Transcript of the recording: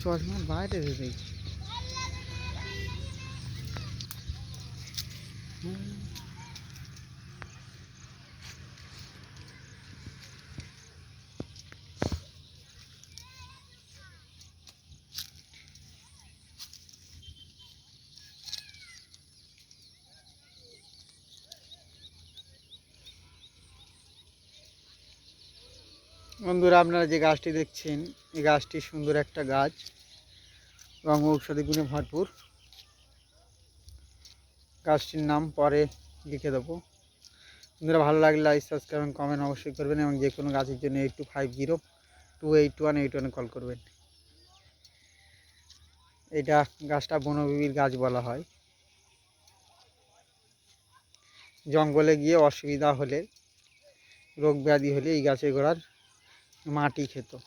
চশমার বাইরে দেখি বন্ধুরা, আপনারা যে গাছটি দেখছেন, এই গাছটি সুন্দর একটা গাছ। এবং ঔষধি গুণে ভরপুর। গাছটির নাম পরে লিখে দেবো। বন্ধুরা, ভালো লাগলে লাইক সাবস্ক্রাইব এবং কমেন্ট অবশ্যই করবেন এবং যে কোনো গাছের জন্য eight two five zero two eight one eight ওয়ানে কল করবেন। এটা গাছটা বনবিবির গাছ বলা হয়। জঙ্গলে গিয়ে অসুবিধা হলে, রোগ ব্যাধি হলে এই গাছের গোড়ার माटी खेतों।